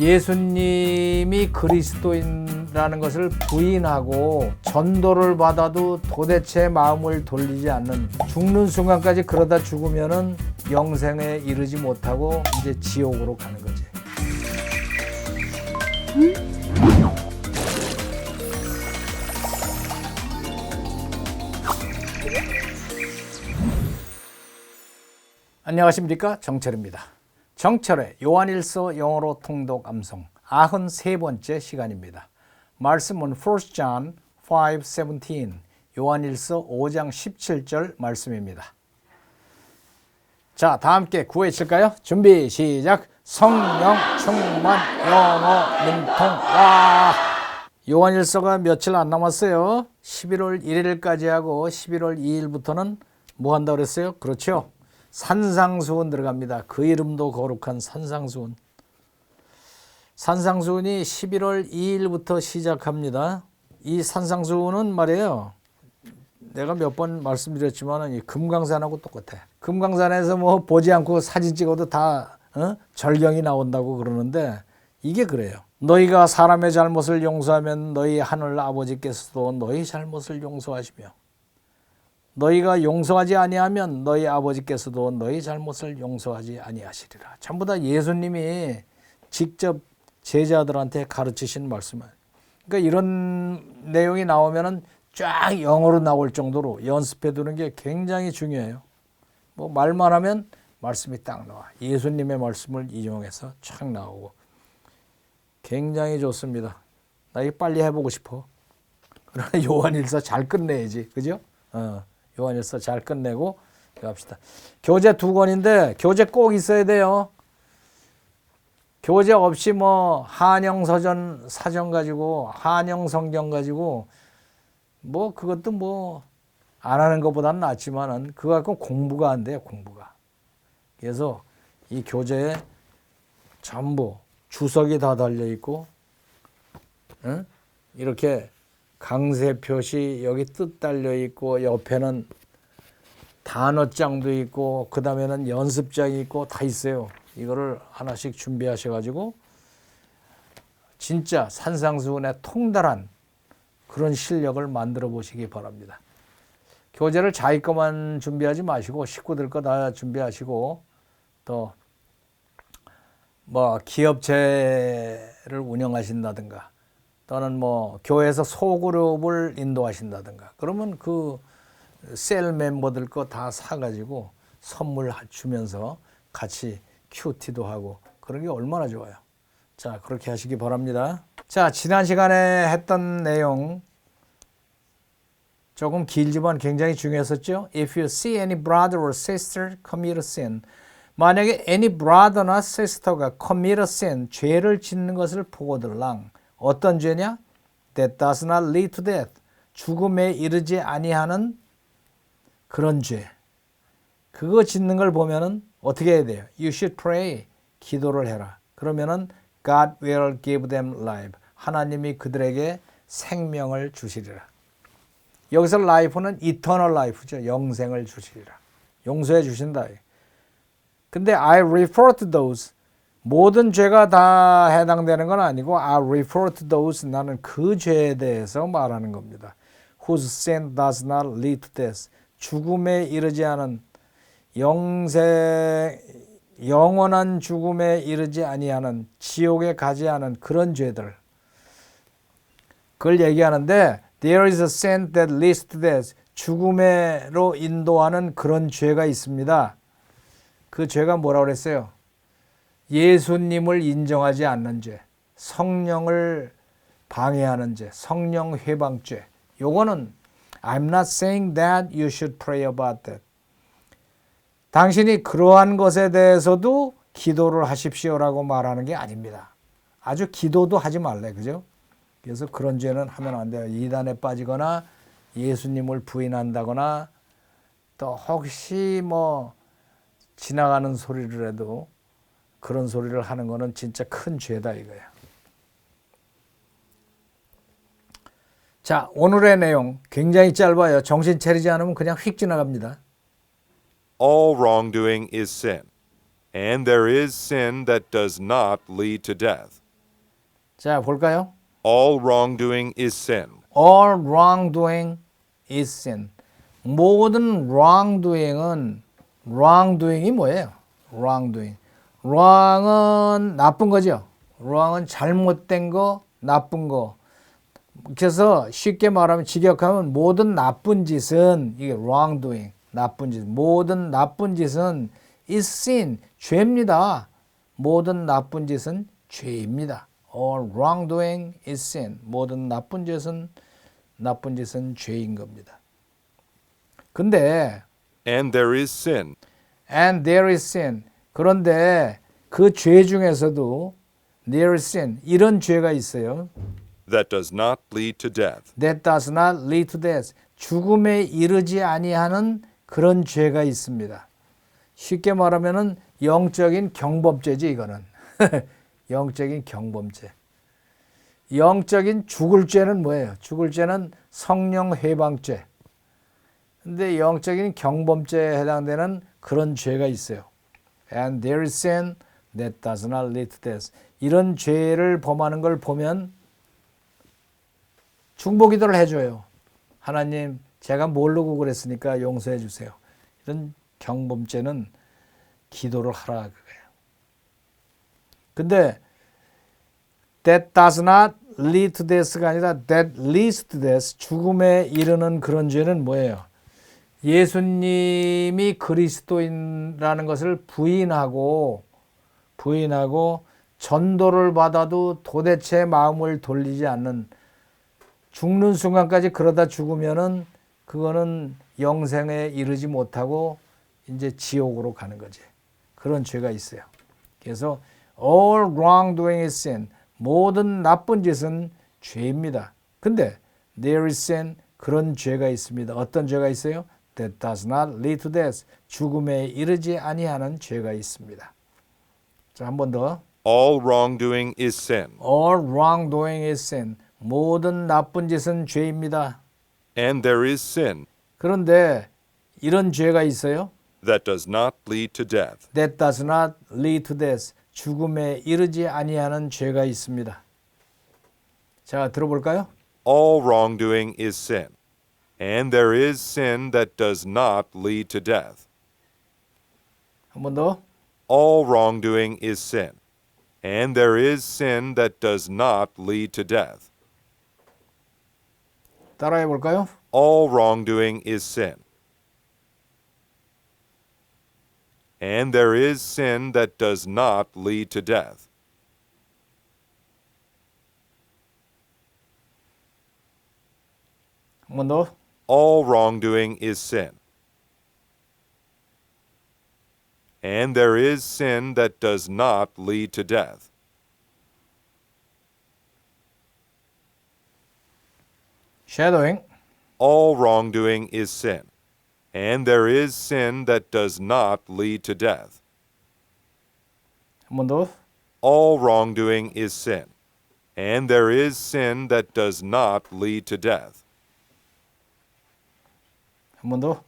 예수님이 그리스도인이라는 것을 부인하고 전도를 받아도 도대체 마음을 돌리지 않는 죽는 순간까지 그러다 죽으면은 영생에 이르지 못하고 이제 지옥으로 가는 거지. 안녕하십니까 정철입니다. 정철의 요한일서 영어로 통독 암송 93번째 시간입니다. 말씀은 1 John 5:17 요한일서 5장 17절 말씀입니다. 자, 다 함께 구해 칠까요? 준비 시작. 성령 충만 영어 능통 와. 요한일서가 며칠 안 남았어요. 11월 1일까지 하고 11월 2일부터는 뭐 한다고 그랬어요? 그렇죠. 산상수훈 들어갑니다. 그 이름도 거룩한 산상수훈. 산상수훈이 11월 2일부터 시작합니다. 이 산상수훈은 말이에요. 내가 몇 번 말씀드렸지만 이 금강산하고 똑같아. 금강산에서 뭐 보지 않고 사진 찍어도 다 어? 절경이 나온다고 그러는데 이게 그래요. 너희가 사람의 잘못을 용서하면 너희 하늘 아버지께서도 너희 잘못을 용서하시며 너희가 용서하지 아니하면 너희 아버지께서도 너희 잘못을 용서하지 아니하시리라. 전부 다 예수님이 직접 제자들한테 가르치신 말씀을. 그러니까 이런 내용이 나오면은 쫙 영어로 나올 정도로 연습해 두는 게 굉장히 중요해요. 뭐 말만 하면 말씀이 딱 나와. 예수님의 말씀을 인용해서 쫙 나오고. 굉장히 좋습니다. 나 이거 빨리 해보고 싶어. 그러나 요한일서 잘 끝내야지. 그죠? 어. 요한일서 잘 끝내고 갑시다. 교재 두 권인데 교재 꼭 있어야 돼요. 교재 없이 뭐 한영 서전 사전 가지고 한영 성경 가지고 뭐 그것도 뭐 안 하는 것보다는 낫지만은 그거 갖고 공부가 안 돼요 공부가. 그래서 이 교재에 전부 주석이 다 달려 있고 응? 이렇게 강세 표시 여기 뜻 달려 있고 옆에는 단어장도 있고 그 다음에는 연습장이 있고 다 있어요. 이거를 하나씩 준비하셔 가지고 진짜 산상수훈에 통달한 그런 실력을 만들어 보시기 바랍니다. 교재를 자기 것만 준비하지 마시고 식구들 거 다 준비하시고 또 뭐 기업체를 운영하신다든가 또는 뭐 교회에서 소그룹을 인도하신다든가 그러면 그 셀 멤버들 거 다 사가지고 선물 주면서 같이 큐티도 하고 그런 게 얼마나 좋아요. 자 그렇게 하시기 바랍니다. 자 지난 시간에 했던 내용 조금 길지만 굉장히 중요했었죠. If you see any brother or sister commit a sin, 만약에 any brother나 sister가 commit a sin, 죄를 짓는 것을 보고들랑 어떤 죄냐? That does not lead to death, 죽음에 이르지 아니하는 그런 죄. 그거 짓는 걸 보면은 어떻게 해야 돼요? You should pray, 기도를 해라. 그러면은 God will give them life. 하나님이 그들에게 생명을 주시리라. 여기서 life는 eternal life죠. 영생을 주시리라. 용서해 주신다. 근데 I refer to those 모든 죄가 다 해당되는 건 아니고 I refer to those 나는 그 죄에 대해서 말하는 겁니다. Whose sin does not lead to death. 죽음에 이르지 않은 영생 영원한 죽음에 이르지 아니하는 지옥에 가지 않은 그런 죄들. 그걸 얘기하는데 there is a sin that leads to death. 죽음으로 인도하는 그런 죄가 있습니다. 그 죄가 뭐라고 그랬어요? 예수님을 인정하지 않는 죄, 성령을 방해하는 죄, 성령 회방죄. 요거는 I'm not saying that you should pray about that. 당신이 그러한 것에 대해서도 기도를 하십시오라고 말하는 게 아닙니다. 아주 기도도 하지 말래. 그죠? 그래서 그런 죄는 하면 안 돼요. 이단에 빠지거나 예수님을 부인한다거나 또 혹시 뭐 지나가는 소리를 해도 그런 소리를 하는 거는 진짜 큰 죄다 이거야. 자, 오늘의 내용 굉장히 짧아요. 정신 차리지 않으면 그냥 휙 지나갑니다. All wrongdoing is sin, and there is sin that does not lead to death. 자, 볼까요? All wrongdoing is sin. All wrongdoing is sin. 모든 wrongdoing은 wrongdoing이 뭐예요? wrongdoing. Wrong은 나쁜 거죠. wrong은 잘못된 거, 나쁜 거. 그래서 쉽게 말하면 직역하면 모든 나쁜 짓은 이게 wrongdoing, 나쁜 짓. 모든 나쁜 짓은 is sin, 죄입니다. 모든 나쁜 짓은 죄입니다. All wrongdoing is sin. 모든 나쁜 짓은 나쁜 짓은 죄인 겁니다. 근데 And there is sin. and there is sin. 그런데 그 죄 중에서도 is sin. 이런 죄가 있어요. that does not lead to death. that does not lead to death. 죽음에 이르지 아니하는 그런 죄가 있습니다. 쉽게 말하면은 영적인 경범죄지 이거는. 영적인 경범죄. 영적인 죽을 죄는 뭐예요? 죽을 죄는 성령 회방죄. 근데 영적인 경범죄에 해당되는 그런 죄가 있어요. And there is sin that does not lead to death. 이런 죄를 범하는 걸 보면 중보기도를 해줘요. 하나님, 제가 모르고 그랬으니까 용서해 주세요. 이런 경범죄는 기도를 하라 그거예요. 근데 that does not lead to death가 아니라 that leads to death, 죽음에 이르는 그런 죄는 뭐예요? 예수님이 그리스도인이라는 것을 부인하고 부인하고 전도를 받아도 도대체 마음을 돌리지 않는 죽는 순간까지 그러다 죽으면은 그거는 영생에 이르지 못하고 이제 지옥으로 가는 거지. 그런 죄가 있어요. 그래서 all wrongdoing is sin. 모든 나쁜 짓은 죄입니다. 근데 there is sin 그런 죄가 있습니다. 어떤 죄가 있어요? That does not lead to death. 죽음에 이르지 아니하는 죄가 있습니다. 자, 한 번 더. All wrongdoing is sin. all wrongdoing is sin. 모든 나쁜 짓은 죄입니다. And there is sin 그런데 이런 죄가 있어요. that does not lead to death. that does not lead to death. 죽음에 이르지 아니하는 죄가 있습니다. 자, 들어볼까요? All wrongdoing is sin. And there is sin that does not lead to death. 한 번 더. All wrongdoing is sin. And there is sin that does not lead to death. 따라해 볼까요? All wrongdoing is sin. And there is sin that does not lead to death. 한 번 더. all wrongdoing is sin. And there is sin that does not lead to death. Shadowing. All wrongdoing is sin. And there is sin that does not lead to death. All wrongdoing is sin. And there is sin that does not lead to death. 한 번 더.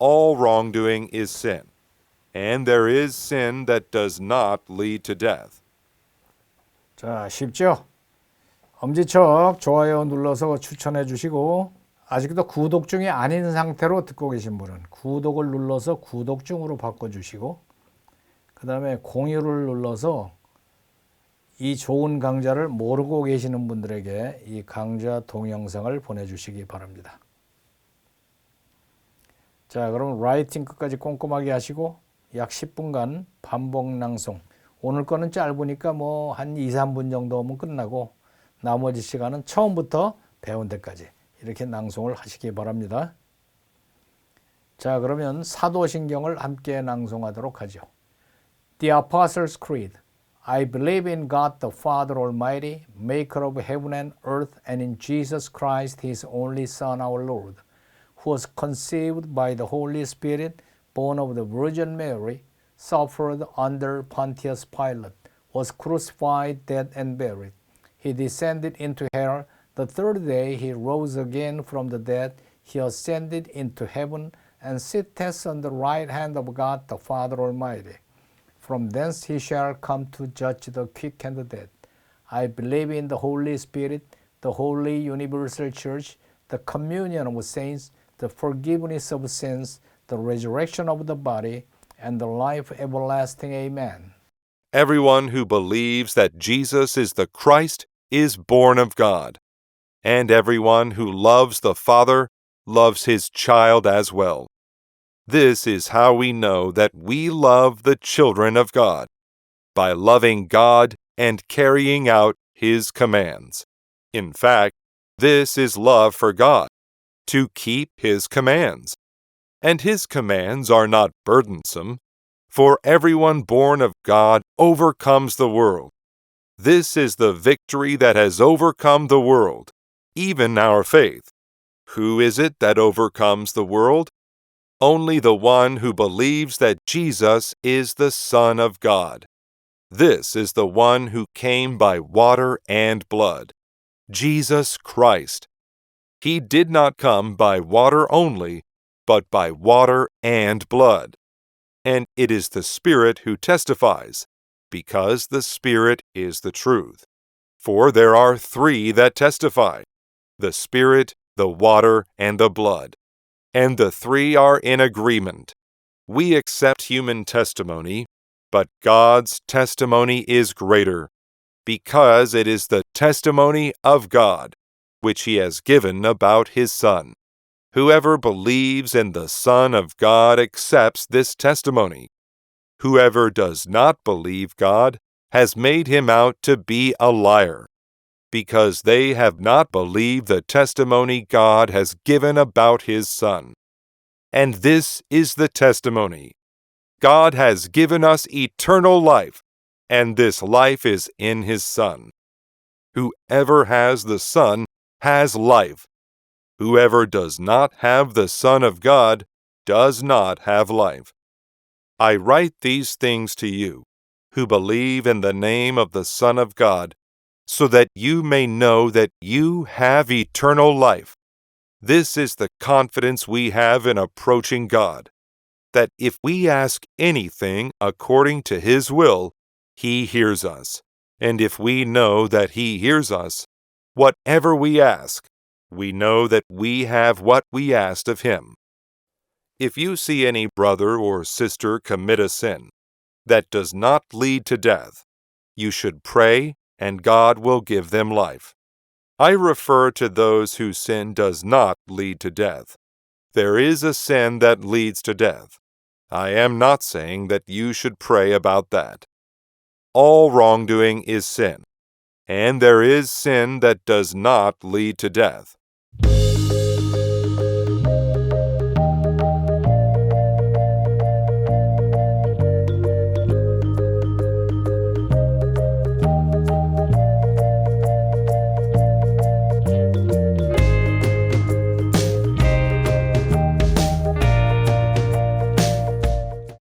All wrongdoing is sin. And there is sin that does not lead to death. 자, 쉽죠? 엄지척 좋아요 눌러서 추천해 주시고 아직도 구독 중이 아닌 상태로 듣고 계신 분은 구독을 눌러서 구독 중으로 바꿔 주시고 그다음에 공유를 눌러서 이 좋은 강좌를 모르고 계시는 분들에게 이 강좌 동영상을 보내 주시기 바랍니다. 자, 그럼 라이팅 끝까지 꼼꼼하게 하시고 약 10분간 반복 낭송. 오늘 거는 짧으니까 뭐 한 2, 3분 정도 하면 끝나고 나머지 시간은 처음부터 배운 데까지 이렇게 낭송을 하시기 바랍니다. 자, 그러면 사도신경을 함께 낭송하도록 하죠. The Apostles' Creed. I believe in God the Father Almighty, maker of heaven and earth, and in Jesus Christ, his only Son, our Lord, who was conceived by the Holy Spirit, born of the Virgin Mary, suffered under Pontius Pilate, was crucified, dead, and buried. He descended into hell. The third day he rose again from the dead. He ascended into heaven and sitteth on the right hand of God the Father Almighty. From thence he shall come to judge the quick and the dead. I believe in the Holy Spirit, the holy universal church, the communion of saints, the forgiveness of sins, the resurrection of the body, and the life everlasting. Amen. Everyone who believes that Jesus is the Christ is born of God, and everyone who loves the Father loves his child as well. This is how we know that we love the children of God by loving God and carrying out his commands. In fact, this is love for God, to keep his commands. And his commands are not burdensome, for everyone born of God overcomes the world. This is the victory that has overcome the world, even our faith. Who is it that overcomes the world? Only the one who believes that Jesus is the Son of God. This is the one who came by water and blood, Jesus Christ. He did not come by water only, but by water and blood. And it is the Spirit who testifies, because the Spirit is the truth. For there are three that testify the Spirit, the water, and the blood. And the three are in agreement. We accept human testimony, but God's testimony is greater, because it is the testimony of God, which He has given about His Son. Whoever believes in the Son of God accepts this testimony. Whoever does not believe God has made him out to be a liar, because they have not believed the testimony God has given about his Son. And this is the testimony God has given us eternal life, and this life is in his Son. Whoever has the Son has life. Whoever does not have the Son of God does not have life. I write these things to you, who believe in the name of the Son of God, so that you may know that you have eternal life. This is the confidence we have in approaching God, that if we ask anything according to His will, He hears us. And if we know that He hears us, whatever we ask, we know that we have what we asked of Him. If you see any brother or sister commit a sin that does not lead to death, you should pray, and God will give them life. I refer to those whose sin does not lead to death. There is a sin that leads to death. I am not saying that you should pray about that. All wrongdoing is sin, and there is sin that does not lead to death.